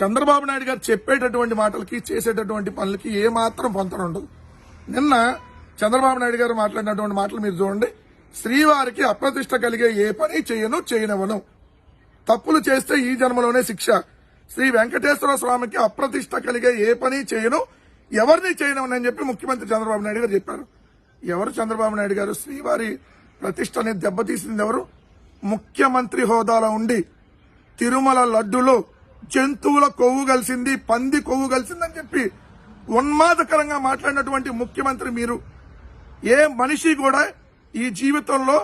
చంద్రబాబు నాయుడు గారు చెప్పేటటువంటి మాటలకి చేసేటటువంటి పనులకి ఏమాత్రం మాత్రం పొంతన ఉండదు. నిన్న చంద్రబాబు నాయుడు గారు మాట్లాడినటువంటి మాటలు మీరు చూడండి. శ్రీవారికి అప్రతిష్ట కలిగే ఏ పని చేయను చేయనవను తప్పులు చేస్తే ఈ జన్మలోనే శిక్ష. శ్రీ వెంకటేశ్వర స్వామికి అప్రతిష్ట కలిగే ఏ పని చేయను ఎవరిని చేయను అని చెప్పి ముఖ్యమంత్రి చంద్రబాబు నాయుడు గారు చెప్పారు. ఎవరు చంద్రబాబు నాయుడు గారు? శ్రీవారి ప్రతిష్టని దెబ్బతీసింది ఎవరు? ముఖ్యమంత్రి హోదాలో ఉండి తిరుమల లడ్డులో జంతువుల కొవ్వు కలిసింది పంది కొవ్వు కలిసిందని చెప్పి ఉన్మాదకరంగా మాట్లాడినటువంటి ముఖ్యమంత్రి మీరు. ఏ మనిషి కూడా ఈ జీవితంలో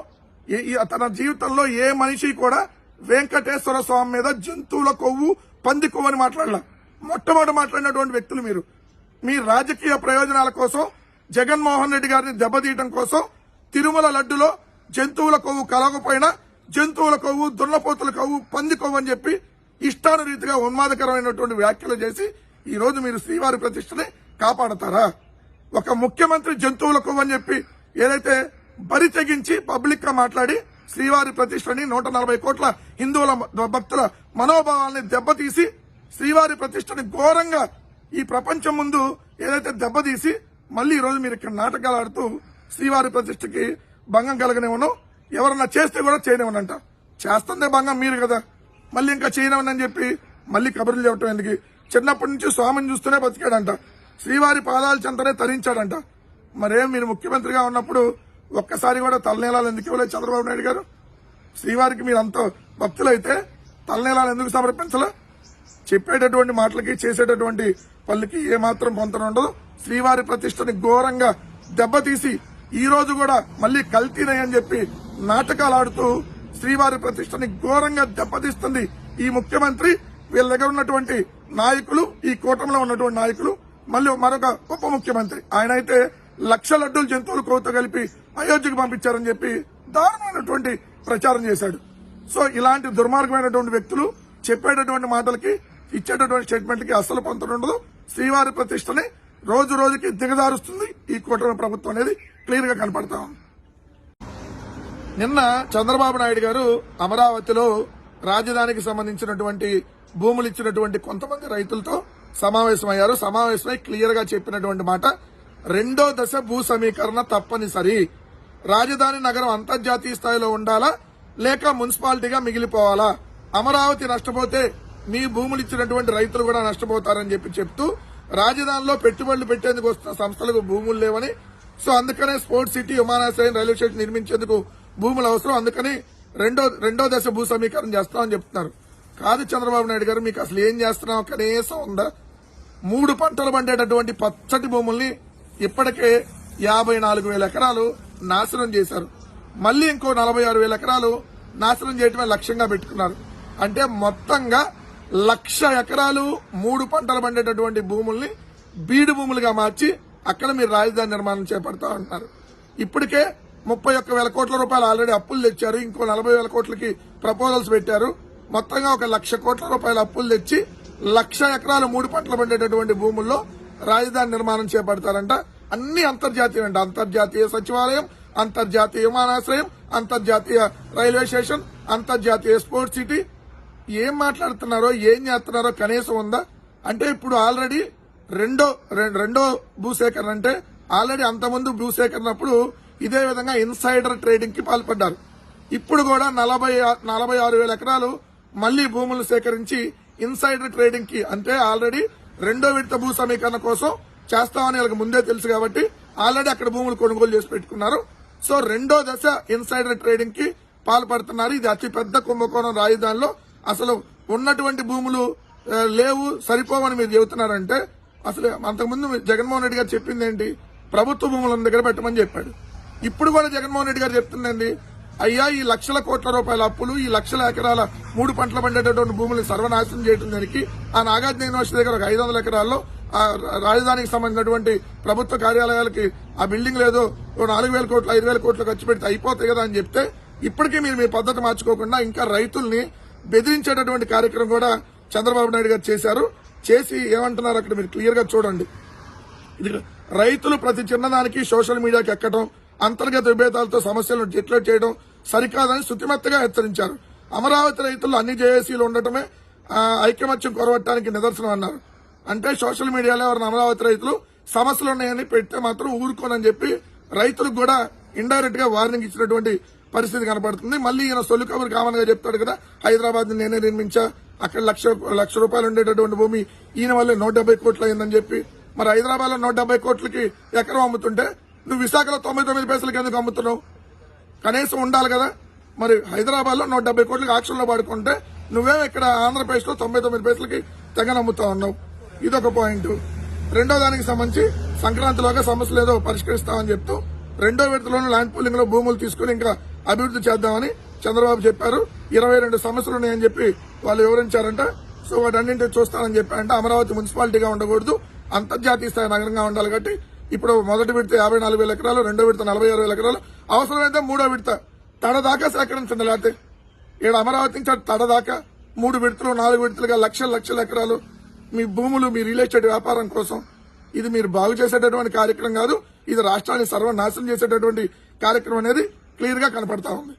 ఈ తన జీవితంలో ఏ మనిషి కూడా వెంకటేశ్వర స్వామి మీద జంతువుల కొవ్వు పంది కొవ్వు అని మాట్లాడలా. మొట్టమొదటి మాట్లాడినటువంటి వ్యక్తులు మీరు. మీ రాజకీయ ప్రయోజనాల కోసం జగన్మోహన్ రెడ్డి గారిని దెబ్బతీయడం కోసం తిరుమల లడ్డులో జంతువుల కొవ్వు కలగపోయినా జంతువుల కొవ్వు దున్నపోతుల కొవ్వు పంది కొవ్వు అని చెప్పి ఇష్టానురీతిగా ఉన్మాదకరమైనటువంటి వ్యాఖ్యలు చేసి ఈ రోజు మీరు శ్రీవారి ప్రతిష్టని కాపాడతారా? ఒక ముఖ్యమంత్రి జంతువులకు అని చెప్పి ఏదైతే బరి తెగించి పబ్లిక్గా మాట్లాడి శ్రీవారి ప్రతిష్టని నూట నలభై కోట్ల హిందువుల భక్తుల మనోభావాల్ని దెబ్బతీసి శ్రీవారి ప్రతిష్టని ఘోరంగా ఈ ప్రపంచం ముందు ఏదైతే దెబ్బతీసి మళ్ళీ ఈ రోజు మీరు ఇక్కడ నాటకాలు ఆడుతూ శ్రీవారి ప్రతిష్టకి భంగం కలగనివ్వను. ఎవరన్నా చేస్తే కూడా చేయనివ్వనంట. చేస్తుందే భంగం మీరు కదా. మళ్ళీ ఇంకా చేయనవనని చెప్పి మళ్ళీ కబుర్లు చెప్పటం ఎందుకు? చిన్నప్పటి నుంచి స్వామిని చూస్తూనే బతికాడంట. శ్రీవారి పాదాల చెంతనే తరించాడంట. మరేం మీరు ముఖ్యమంత్రిగా ఉన్నప్పుడు ఒక్కసారి కూడా తలనేలాలు ఎందుకు ఇవ్వలేదు చంద్రబాబు నాయుడు గారు? శ్రీవారికి మీరు అంత భక్తులైతే తలనేలాలు ఎందుకు సమర్పించలే? చెప్పేటటువంటి మాటలకి చేసేటటువంటి పనులకి ఏమాత్రం పొంతన ఉండదు. శ్రీవారి ప్రతిష్టని ఘోరంగా దెబ్బతీసి ఈ రోజు కూడా మళ్ళీ కల్తీనయ్యని చెప్పి నాటకాలు ఆడుతూ శ్రీవారి ప్రతిష్టని ఘోరంగా దెబ్బతీస్తుంది ఈ ముఖ్యమంత్రి. వీళ్ళ దగ్గర ఉన్నటువంటి నాయకులు ఈ కూటమిలో ఉన్నటువంటి నాయకులు మళ్ళీ మరొక ఉప ముఖ్యమంత్రి. ఆయన అయితే లక్ష లడ్డూలు జంతువులు కోత కలిపి అయోధ్యకు పంపించారని చెప్పి దారుణమైనటువంటి ప్రచారం చేశాడు. సో ఇలాంటి దుర్మార్గమైనటువంటి వ్యక్తులు చెప్పేటటువంటి మాటలకి ఇచ్చేటటువంటి స్టేట్మెంట్కి అస్సలు పొంతన శ్రీవారి ప్రతిష్టని రోజు రోజుకి దిగదారుస్తుంది ఈ కూటమి ప్రభుత్వం అనేది క్లియర్గా కనపడతా ఉంది. నిన్న చంద్రబాబు నాయుడు గారు అమరావతిలో రాజధానికి సంబంధించినటువంటి భూములు ఇచ్చినటువంటి కొంతమంది రైతులతో సమావేశమయ్యారు. సమావేశమై క్లియర్గా చెప్పినటువంటి మాట రెండో దశ భూ సమీకరణ తప్పనిసరి. రాజధాని నగరం అంతర్జాతీయ స్థాయిలో ఉండాలా? లేక మున్సిపాలిటీగా మిగిలిపోవాలా? అమరావతి నష్టపోతే మీ భూములు ఇచ్చినటువంటి రైతులు కూడా నష్టపోతారని చెప్పి చెప్తూ రాజధానిలో పెట్టుబడులు పెట్టేందుకు వస్తున్న సంస్థలకు భూములు లేవని సో అందుకనే స్పోర్ట్స్ సిటీ విమానాశ్రయం రైల్వే స్టేషన్ నిర్మించేందుకు భూములు అవసరం. అందుకని రెండో రెండో దశ భూ సమీకరణ చేస్తామని చెప్తున్నారు. కాదు చంద్రబాబు నాయుడు గారు మీకు అసలు ఏం చేస్తున్నాం కనీసం ఉందా మూడు పంటలు పండేటటువంటి పచ్చటి భూముల్ని ఇప్పటికే యాభై నాలుగు వేల ఎకరాలు నాశనం చేశారు. మళ్ళీ ఇంకో నలభై ఆరు వేల ఎకరాలు నాశనం చేయటమే లక్ష్యంగా పెట్టుకున్నారు. అంటే మొత్తంగా లక్ష ఎకరాలు మూడు పంటలు పండేటటువంటి భూముల్ని బీడు భూములుగా మార్చి అక్కడ మీరు రాజధాని నిర్మాణం చేపడతా ఉంటున్నారు ఇప్పటికే ముప్పై ఒక్క వేల కోట్ల రూపాయలు ఆల్రెడీ అప్పులు తెచ్చారు. ఇంకో నలభై వేల కోట్లకి ప్రపోజల్స్ పెట్టారు. మొత్తంగా ఒక లక్ష కోట్ల రూపాయల అప్పులు తెచ్చి లక్ష ఎకరాలు మూడు పంటలు పండేటటువంటి భూముల్లో రాజధాని నిర్మాణం చేపడతారంట. అన్ని అంతర్జాతీయ అంట అంతర్జాతీయ సచివాలయం అంతర్జాతీయ విమానాశ్రయం అంతర్జాతీయ రైల్వే స్టేషన్ అంతర్జాతీయ స్పోర్ట్స్ సిటీ. ఏం మాట్లాడుతున్నారో ఏం చేస్తున్నారో కనీసం ఉందా? అంటే ఇప్పుడు ఆల్రెడీ రెండో రెండో భూసేకరణ అంటే ఆల్రెడీ అంతకుముందు భూసేకరణ అప్పుడు ఇదే విధంగా ఇన్సైడర్ ట్రేడింగ్కి పాల్పడ్డారు. ఇప్పుడు కూడా నలభై నలభై ఆరు వేల ఎకరాలు మళ్ళీ భూములు సేకరించి ఇన్సైడర్ ట్రేడింగ్కి అంటే ఆల్రెడీ రెండో విడత భూ సమీకరణ కోసం చేస్తామని వాళ్ళకి ముందే తెలుసు కాబట్టి ఆల్రెడీ అక్కడ భూములు కొనుగోలు చేసి పెట్టుకున్నారు. సో రెండో దశ ఇన్సైడర్ ట్రేడింగ్కి పాల్పడుతున్నారు. ఇది అతిపెద్ద కుంభకోణం రాజధానిలో. అసలు ఉన్నటువంటి భూములు లేవు సరిపోవని మీరు చెబుతున్నారంటే అసలు అంతకుముందు జగన్మోహన్ రెడ్డి గారు చెప్పింది ఏంటి? ప్రభుత్వ భూములను దగ్గర పెట్టమని చెప్పాడు. ఇప్పుడు కూడా జగన్మోహన్ రెడ్డి గారు చెప్తుందండి అయ్యా ఈ లక్షల కోట్ల రూపాయల అప్పులు ఈ లక్షల ఎకరాల మూడు పంటలు పండేటటువంటి భూములను సర్వనాశనం చేయడం దానికి ఆ నాగార్జున యూనివర్సిటీ దగ్గర ఒక ఐదు వందల ఎకరాల్లో ఆ రాజధానికి సంబంధించినటువంటి ప్రభుత్వ కార్యాలయాలకి ఆ బిల్డింగ్ లేదో నాలుగు వేల కోట్లు ఐదు వేల కోట్లు ఖర్చు పెడితే అయిపోతాయి కదా అని చెప్తే ఇప్పటికీ మీరు మీ పద్ధతి మార్చుకోకుండా ఇంకా రైతుల్ని బెదిరించేటటువంటి కార్యక్రమం కూడా చంద్రబాబు నాయుడు గారు చేశారు. చేసి ఏమంటున్నారు అక్కడ మీరు క్లియర్గా చూడండి. ఇది రైతులు ప్రతి చిన్నదానికి సోషల్ మీడియాకి ఎక్కడం అంతర్గత విభేదాలతో సమస్యలను డిక్లేర్ చేయడం సరికాదని శుతిమెత్తగా హెచ్చరించారు. అమరావతి రైతులు అన్ని జేఏసీలు ఉండటమే ఐక్యమత్యం ఐకమత్యం నిదర్శనం అన్నారు. అంటే సోషల్ మీడియాలో ఎవరైనా అమరావతి రైతులు సమస్యలు ఉన్నాయని పెడితే మాత్రం ఊరుకోనని చెప్పి రైతులకు కూడా ఇండైరెక్ట్గా వార్నింగ్ ఇచ్చినటువంటి పరిస్థితి కనపడుతుంది. మళ్ళీ ఈయన సొల్లు కబురు కామన్గా చెప్తాడు కదా హైదరాబాద్ నేనే నిర్మించా అక్కడ లక్ష లక్ష రూపాయలు ఉండేటటువంటి భూమి ఈయన వల్లే నూట డెబ్బై కోట్లు అయిందని చెప్పి మరి హైదరాబాద్లో నూట డెబ్బై కోట్లకి ఎకరం అమ్ముతుంటే నువ్వు విశాఖలో తొంభై తొమ్మిది పైసలకి ఎందుకు అమ్ముతున్నావు? కనీసం ఉండాలి కదా. మరి హైదరాబాద్లో నూట డెబ్బై కోట్లకి ఆక్షన్లో పడుకుంటే నువ్వేం ఇక్కడ ఆంధ్రప్రదేశ్లో తొంభై తొమ్మిది పైసలకి తెగనమ్ముతా ఉన్నావు ఇదొక పాయింట్. రెండో దానికి సంబంధించి సంక్రాంతిలోగా సమస్యలు ఏదో పరిష్కరిస్తామని చెప్తూ రెండో విడతలోనూ ల్యాండ్ పూలింగ్లో భూములు తీసుకుని ఇంకా అభివృద్ధి చేద్దామని చంద్రబాబు చెప్పారు. ఇరవై రెండు సమస్యలు ఉన్నాయని చెప్పి వాళ్ళు వివరించారంట. సో వాటన్నింటినీ చూస్తానని చెప్పారంటే. అమరావతి మున్సిపాలిటీగా ఉండకూడదు. అంతర్జాతీయ స్థాయి నగరంగా ఉండాలి కాబట్టి ఇప్పుడు మొదటి విడత యాభై నాలుగు వేల ఎకరాలు రెండో విడత నలభై ఆరు వేల ఎకరాలు. అవసరమైతే మూడో విడత. తడదాకా సేకరించండి లేకపోతే ఇక్కడ అమరావతి నుంచి తడదాకా మూడు విడతలు నాలుగు విడతలుగా లక్షల లక్షల ఎకరాలు. మీ భూములు మీ రియల్ ఎస్టేట్ వ్యాపారం కోసం. ఇది మీరు బాగు చేసేటటువంటి కార్యక్రమం కాదు. ఇది రాష్ట్రాన్ని సర్వనాశనం చేసేటటువంటి కార్యక్రమం అనేది క్లియర్గా కనపడతా ఉంది.